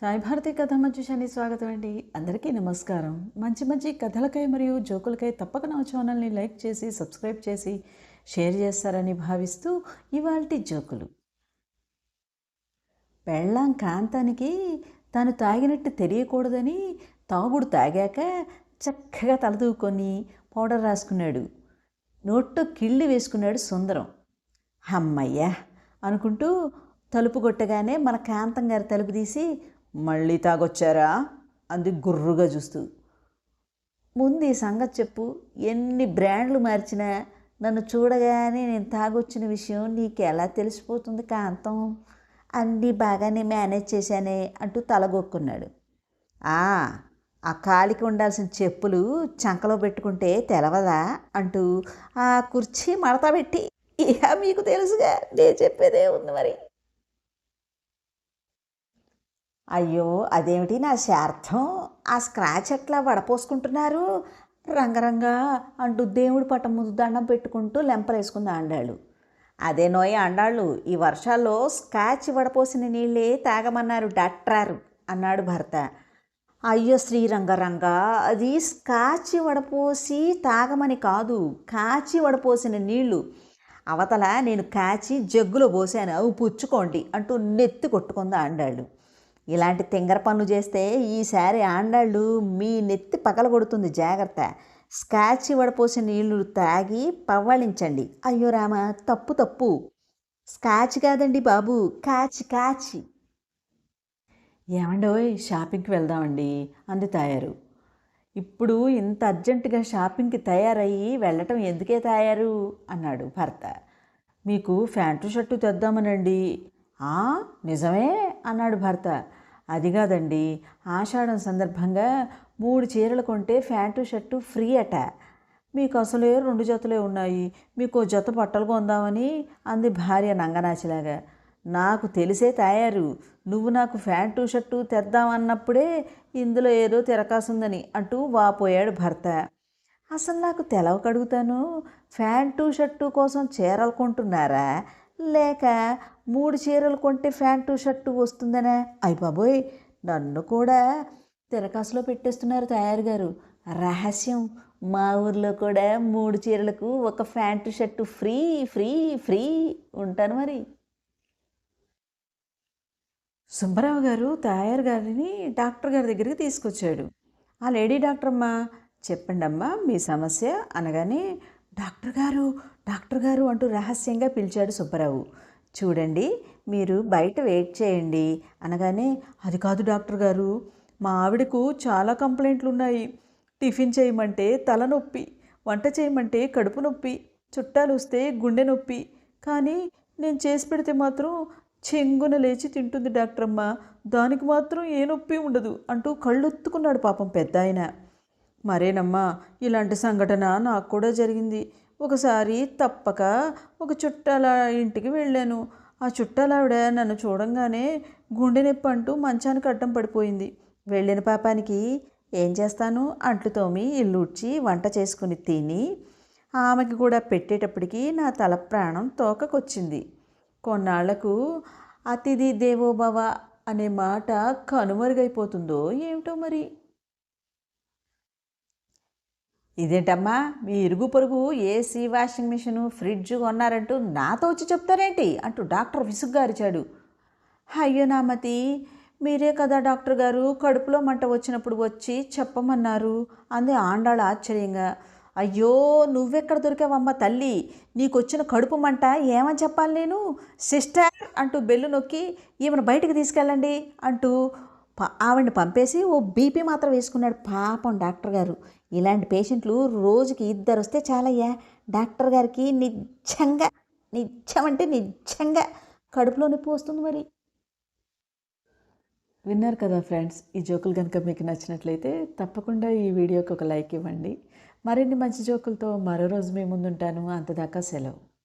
సాయిభారతి కథ మంచుషాని స్వాగతం అండి. అందరికీ నమస్కారం. మంచి మంచి కథలకై మరియు జోకులకై తప్పక నా ఛానల్ని లైక్ చేసి సబ్స్క్రైబ్ చేసి షేర్ చేస్తారని భావిస్తూ ఇవాల్టి జోకులు. పెళ్ళాం కాంతానికి తాను తాగినట్టు తెలియకూడదని తాగుడు తాగాక చక్కగా తలదూకొని పౌడర్ రాసుకున్నాడు. నోట్లో కిళ్ళి వేసుకున్నాడు సుందరం. అమ్మయ్యా అనుకుంటూ తలుపు కొట్టగానే మన కాంతం గారి తలుపు తీసి మళ్ళీ తాగొచ్చారా? అంది గుర్రుగా చూస్తూ. ముందు ఈ సంగతి చెప్పు. ఎన్ని బ్రాండ్లు మార్చినా నన్ను చూడగానే నేను తాగొచ్చిన విషయం నీకు ఎలా తెలిసిపోతుంది కాంతం? అన్నీ బాగానే మేనేజ్ చేశానే అంటూ తలగొక్కున్నాడు ఆ ఆ కాలికి ఉండాల్సిన చెప్పులు చంకలో పెట్టుకుంటే తెలవదా? అంటూ ఆ కుర్చీ మడత పెట్టి ఇహ మీకు తెలుసుగా నేను చెప్పేదే ఉంది మరి. అయ్యో అదేమిటి నా శార్థం? ఆ స్క్రాచ్ ఎట్లా వడపోసుకుంటున్నారు? రంగరంగా అంటూ దేవుడి పట్టం ముందు దండం పెట్టుకుంటూ లెంపలేసుకుంది ఆండాళ్ళు. అదే నోయ ఆండాళ్ళు ఈ వర్షాల్లో స్కాచ్ వడపోసిన నీళ్ళే తాగమన్నారు డాక్టరారు అన్నాడు భర్త. అయ్యో శ్రీరంగరంగ అది స్కాచ్ వడపోసి తాగమని కాదు కాచి వడపోసిన నీళ్ళు అవతల నేను కాచి జగ్గులో పోసాను అవి పుచ్చుకోండి అంటూ నెత్తి కొట్టుకుందా అండాళ్ళు ఇలాంటి తింగర పనులు చేస్తే ఈసారి ఆండాళ్ళు మీ నెత్తి పగలగొడుతుంది. జాగ్రత్త. స్కాచ్ వడపోసిన నీళ్ళు తాగి పవ్వళించండి. అయ్యో రామ తప్పు తప్పు. స్కాచ్ కాదండి బాబు కాచి కాచి. ఏమండోయ్ షాపింగ్కి వెళ్దామండి అంది తయారు. ఇప్పుడు ఇంత అర్జెంటుగా షాపింగ్కి తయారయ్యి వెళ్ళటం ఎందుకే తయారు? అన్నాడు భర్త. మీకు ప్యాంటు షర్టు తెద్దామనండి. నిజమే అన్నాడు భర్త. అది కాదండి. ఆషాఢం సందర్భంగా మూడు చీరలు కొంటే ప్యాంటు షర్టు ఫ్రీ అట. మీకు అసలే రెండు జతలే ఉన్నాయి. మీకు జత బట్టలు కొందామని అంది భార్య నంగనాచిలాగా. నాకు తెలిసే తయారు. నువ్వు నాకు ప్యాంటు షర్టు తెద్దామన్నప్పుడే ఇందులో ఏదో తిరకాసుందని అంటూ వాపోయాడు భర్త. అసలు నాకు తెలవక అడుగుతాను. ప్యాంటు షర్టు కోసం చీరలు కొంటున్నారా? లేక మూడు చీరలు కొంటే ప్యాంటు షర్టు వస్తుందనే? అయ్య బాబోయ్ నన్ను కూడా తిరకాసులో పెట్టేస్తున్నారు తయారు గారు. రహస్యం మా ఊర్లో కూడా మూడు చీరలకు ఒక pant shirt free free free ఉంటాను మరి. సుబ్బారావు గారు తయారు గారిని డాక్టర్ గారి దగ్గరికి తీసుకొచ్చాడు. ఆ లేడీ డాక్టర్ అమ్మా చెప్పండి అమ్మా మీ సమస్య అనగానే డాక్టర్ గారు డాక్టర్ గారు అంటూ రహస్యంగా పిలిచాడు సుబ్బారావు. చూడండి మీరు బయట వెయిట్ చేయండి అనగానే అది కాదు డాక్టర్ గారు మా ఆవిడకు చాలా కంప్లైంట్లు ఉన్నాయి టిఫిన్ చేయమంటే తలనొప్పి వంట చేయమంటే కడుపు నొప్పి చుట్టాలు వస్తే గుండె నొప్పి. కానీ నేను చేసి పెడితే మాత్రం చెంగున లేచి తింటుంది డాక్టర్ అమ్మ దానికి మాత్రం ఏ నొప్పి ఉండదు అంటూ కళ్ళొత్తుకున్నాడు పాపం పెద్ద ఆయన మరేనమ్మా ఇలాంటి సంఘటన నాకు కూడా జరిగింది. ఒకసారి తప్పక ఒక చుట్టాల ఇంటికి వెళ్ళాను. ఆ చుట్టాలావిడ నన్ను చూడంగానే గుండె నొప్పి అంటూ మంచానికి అడ్డం పడిపోయింది. వెళ్ళిన పాపానికి ఏం చేస్తాను? అంట్లు తోమి ఇల్లుడ్చి వంట చేసుకుని తిని ఆమెకి కూడా పెట్టేటప్పటికి నా తల ప్రాణం తోకకొచ్చింది. కొన్నాళ్ళకు అతిథి దేవోభవ అనే మాట కనుమరుగైపోతుందో ఏమిటో మరి? ఇదేంటమ్మా? మీ ఇరుగు పొరుగు ఏసీ వాషింగ్ మిషను ఫ్రిడ్జ్ కొన్నారంటూ నాతో వచ్చి చెప్తారేంటి? అంటూ డాక్టర్ విసుగ్గా అరిచాడు అయ్యో నామతి మీరే కదా డాక్టర్ గారు కడుపులో మంట వచ్చినప్పుడు వచ్చి చెప్పమన్నారు అంది ఆండాళ ఆశ్చర్యంగా. అయ్యో నువ్వెక్కడ దొరికావమ్మ తల్లి? నీకు వచ్చిన కడుపు మంట ఏమని చెప్పాలి నేను? సిస్టర్ అంటూ బెల్లు నొక్కి ఈమెను బయటికి తీసుకెళ్ళండి అంటూ ఆవిడని పంపేసి ఓ బీపీ మాత్రం వేసుకున్నాడు పాపం డాక్టర్ గారు. ఇలాంటి పేషెంట్లు రోజుకి ఇద్దరు వస్తే చాలయ్యా. డాక్టర్ గారికి నిజంగా నిజమంటే నిజంగా కడుపులో నొప్పి వస్తుంది మరి. విన్నారు కదా ఫ్రెండ్స్ ఈ జోకులు కనుక మీకు నచ్చినట్లయితే తప్పకుండా ఈ వీడియోకి ఒక లైక్ ఇవ్వండి. మరిన్ని మంచి జోకులతో మరో రోజు మీ ముందుంటాను. అంతదాకా సెలవు.